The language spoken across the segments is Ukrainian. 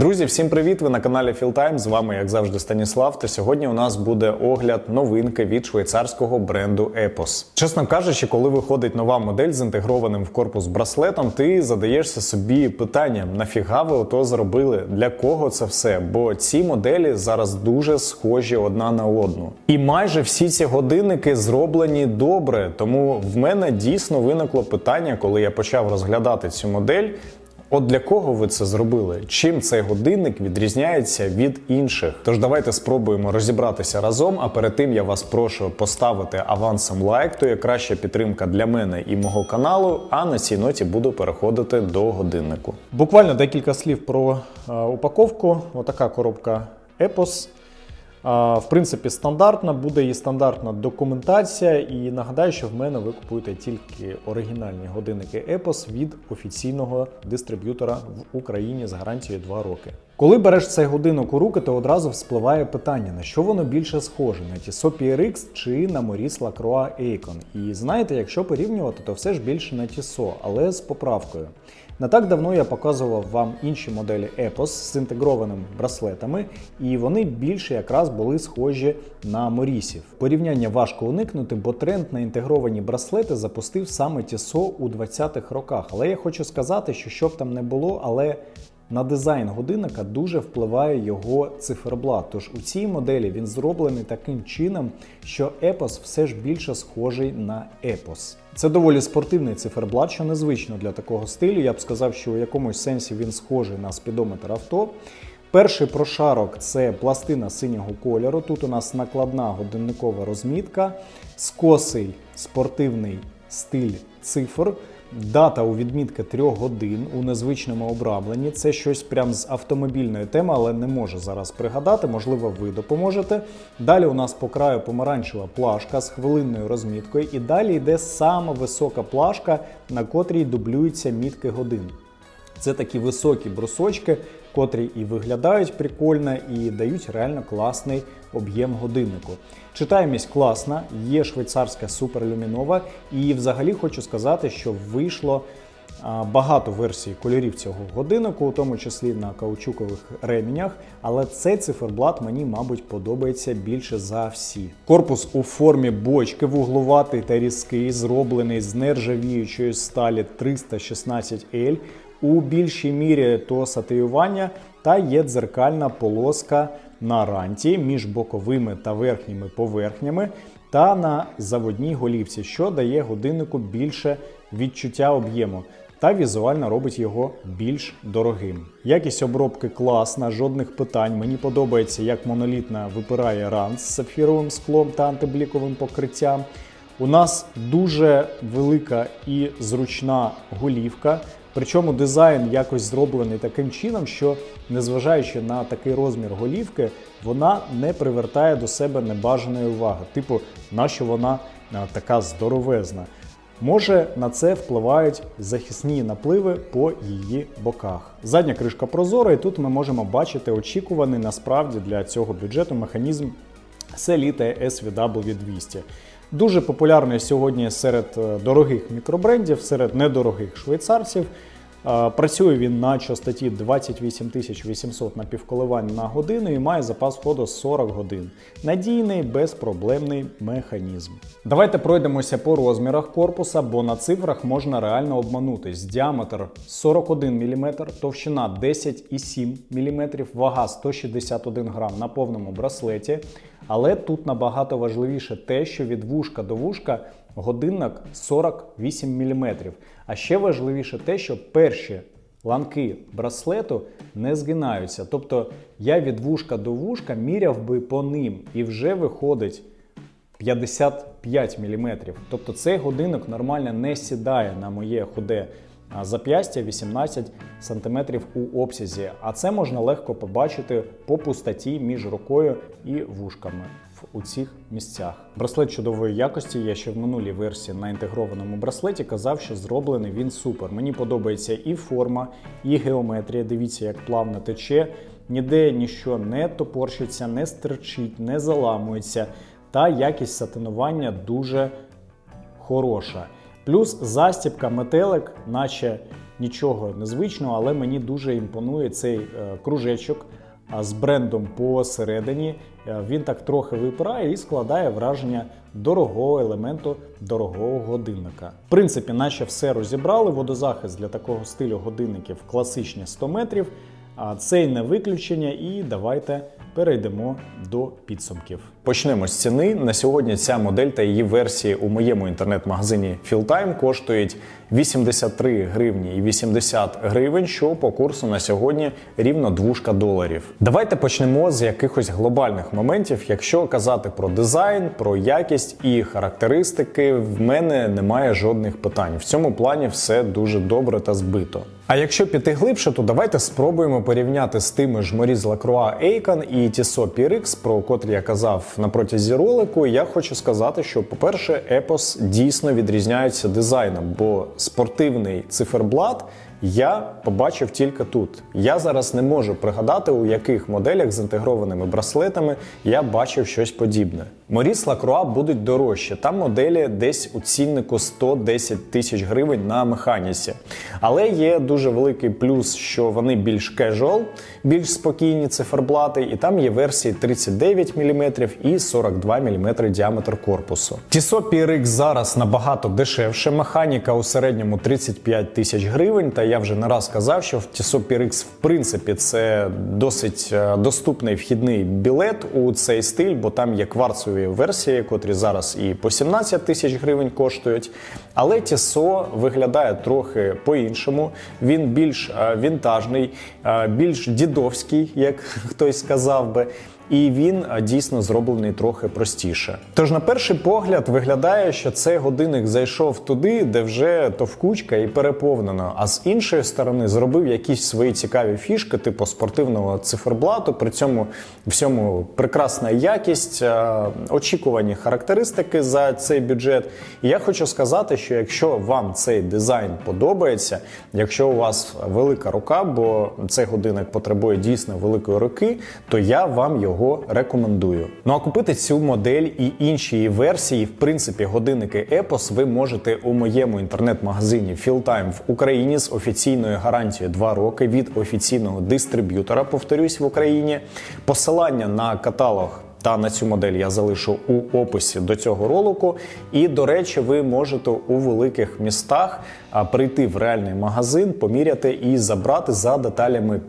Друзі, всім привіт! Ви на каналі Філтайм. З вами, як завжди, Станіслав. Та сьогодні у нас буде огляд новинки від швейцарського бренду Epos. Чесно кажучи, коли виходить нова модель з інтегрованим в корпус браслетом, ти задаєшся собі питанням: нафіга ви ото зробили? Для кого це все? Бо ці моделі зараз дуже схожі одна на одну. І майже всі ці годинники зроблені добре. Тому в мене дійсно виникло питання, коли я почав розглядати цю модель. От для кого ви це зробили? Чим цей годинник відрізняється від інших? Тож давайте спробуємо розібратися разом. А перед тим я вас прошу поставити авансом лайк, то є краща підтримка для мене і мого каналу. А на цій ноті буду переходити до годиннику. Буквально декілька слів про е, упаковку. Отака коробка Epos. В принципі, стандартна, буде і стандартна документація. І нагадаю, що в мене ви купуєте тільки оригінальні годинники Epos від офіційного дистриб'ютора в Україні з гарантією 2 роки. Коли береш цей годинок у руки, то одразу вспливає питання, на що воно більше схоже: на Tissot PRX чи на Maurice Lacroix Aikon. І знаєте, якщо порівнювати, то все ж більше на Tissot, але з поправкою. Не так давно я показував вам інші моделі Epos з інтегрованими браслетами, і вони більше якраз були схожі на Морісів. Порівняння важко уникнути, бо тренд на інтегровані браслети запустив саме Тісо у 20-х роках. Але я хочу сказати, що що б там не було, але на дизайн годинника дуже впливає його циферблат. Тож у цій моделі він зроблений таким чином, що Epos все ж більше схожий на Epos. Це доволі спортивний циферблат, що незвично для такого стилю. Я б сказав, що у якомусь сенсі він схожий на спідометр авто. Перший прошарок це пластина синього кольору. Тут у нас накладна годинникова розмітка, скосий спортивний стиль цифр. Дата у відмітки трьох годин у незвичному обрамленні. Це щось прям з автомобільної теми, але не можу зараз пригадати. Можливо, ви допоможете. Далі у нас по краю помаранчева плашка з хвилинною розміткою, і далі йде сама висока плашка, на котрій дублюються мітки годин. Це такі високі брусочки, котрі і виглядають прикольно, і дають реально класний об'єм годиннику. Читаємість класна, є швейцарська суперлюмінова, і взагалі хочу сказати, що вийшло багато версій кольорів цього годиннику, у тому числі на каучукових ремінях. Але цей циферблат мені, мабуть, подобається більше за всі. Корпус у формі бочки вуглуватий та різкий, зроблений з нержавіючої сталі 316L. У більшій мірі то сатиювання та є дзеркальна полоска на ранті між боковими та верхніми поверхнями та на заводній голівці, що дає годиннику більше відчуття об'єму та візуально робить його більш дорогим. Якість обробки класна, жодних питань. Мені подобається, як монолітна випирає рант з сапфіровим склом та антибліковим покриттям. У нас дуже велика і зручна голівка. Причому дизайн якось зроблений таким чином, що незважаючи на такий розмір голівки, вона не привертає до себе небажаної уваги. Типу, нащо вона така здоровезна. Може на це впливають захисні напливи по її боках. Задня кришка прозора, і тут ми можемо бачити очікуваний насправді для цього бюджету механізм Selite SVW200. Дуже популярний сьогодні серед е, дорогих мікробрендів, серед недорогих швейцарців. Е, Працює він на частоті 28 800 напівколивань на годину і має запас ходу 40 годин. Надійний, безпроблемний механізм. Давайте пройдемося по розмірах корпуса, бо на цифрах можна реально обманутись. Діаметр 41 мм, товщина 10,7 мм, вага 161 грам на повному браслеті. Але тут набагато важливіше те, що від вушка до вушка годинник 48 мм. А ще важливіше те, що перші ланки браслету не згинаються. Тобто я від вушка до вушка міряв би по ним і вже виходить 55 мм. Тобто цей годинник нормально не сідає на моє худе зап'ястя 18 см у обсязі. А це можна легко побачити по пустоті між рукою і вушками у цих місцях. Браслет чудової якості. Я ще в минулій версії на інтегрованому браслеті казав, що зроблений він супер. Мені подобається і форма, і геометрія. Дивіться, як плавно тече. Ніде ніщо не топорщиться, не стерчить, не заламується. Та якість сатинування дуже хороша. Плюс застібка метелик, наче нічого незвичного, але мені дуже імпонує цей е, кружечок з брендом посередині. Е, Він так трохи випирає і складає враження дорогого елементу дорогого годинника. В принципі, наче все розібрали. Водозахист для такого стилю годинників класичні 100 метрів. А цей не виключення, і давайте перейдемо до підсумків. Почнемо з ціни. На сьогодні ця модель та її версії у моєму інтернет-магазині Fieldtime коштують 83 гривні і 80 гривень, що по курсу на сьогодні рівно двушка доларів. Давайте почнемо з якихось глобальних моментів. Якщо казати про дизайн, про якість і характеристики, в мене немає жодних питань. В цьому плані все дуже добре та збито. А якщо піти глибше, то давайте спробуємо порівняти з тими ж Моріз Лакруа Icon і Тісо PRX, про котрі я казав на протязі ролику. Я хочу сказати, що, по-перше, Епос дійсно відрізняється дизайном, бо спортивний циферблат я побачив тільки тут. Я зараз не можу пригадати, у яких моделях з інтегрованими браслетами я бачив щось подібне. Моріс Лакруа будуть дорожчі. Там моделі десь у ціннику 110 тисяч гривень на механісі. Але є дуже великий плюс, що вони більш casual, більш спокійні циферблати, і там є версії 39 мм і 42 мм діаметр корпусу. Tissot PRX зараз набагато дешевше. Механіка у середньому 35 тисяч гривень. Та я вже не раз казав, що в PRX в принципі це досить е, доступний вхідний білет у цей стиль, бо там є кварцові версії, котрі зараз і по 17 тисяч гривень коштують. Але Tissot виглядає трохи по-іншому. Він більш е, вінтажний, е, більш дідовський, як хтось сказав би. І він дійсно зроблений трохи простіше. Тож, на перший погляд, виглядає, що цей годинник зайшов туди, де вже товкучка і переповнено. А з іншої сторони зробив якісь свої цікаві фішки, типу спортивного циферблату. При цьому всьому прекрасна якість, очікувані характеристики за цей бюджет. І я хочу сказати, що якщо вам цей дизайн подобається, якщо у вас велика рука, бо цей годинник потребує дійсно великої руки, то я вам його рекомендую. Ну а купити цю модель і інші її версії, в принципі, годинники Epos ви можете у моєму інтернет-магазині Fieldtime в Україні з офіційною гарантією 2 роки від офіційного дистриб'ютора, повторюсь в Україні. Посилання на каталог. Та на цю модель я залишу у описі до цього ролику. І, до речі, ви можете у великих містах прийти в реальний магазин, поміряти і забрати за деталями.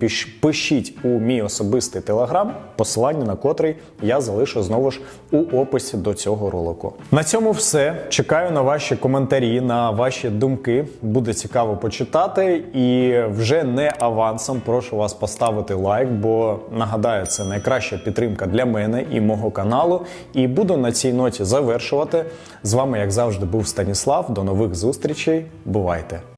Пишіть у мій особистий телеграм, посилання на котрий я залишу знову ж у описі до цього ролику. На цьому все. Чекаю на ваші коментарі, на ваші думки. Буде цікаво почитати. І вже не авансом прошу вас поставити лайк, бо нагадаю, це найкраща підтримка для мене і мого каналу. І буду на цій ноті завершувати. З вами, як завжди, був Станіслав. До нових зустрічей. Бувайте!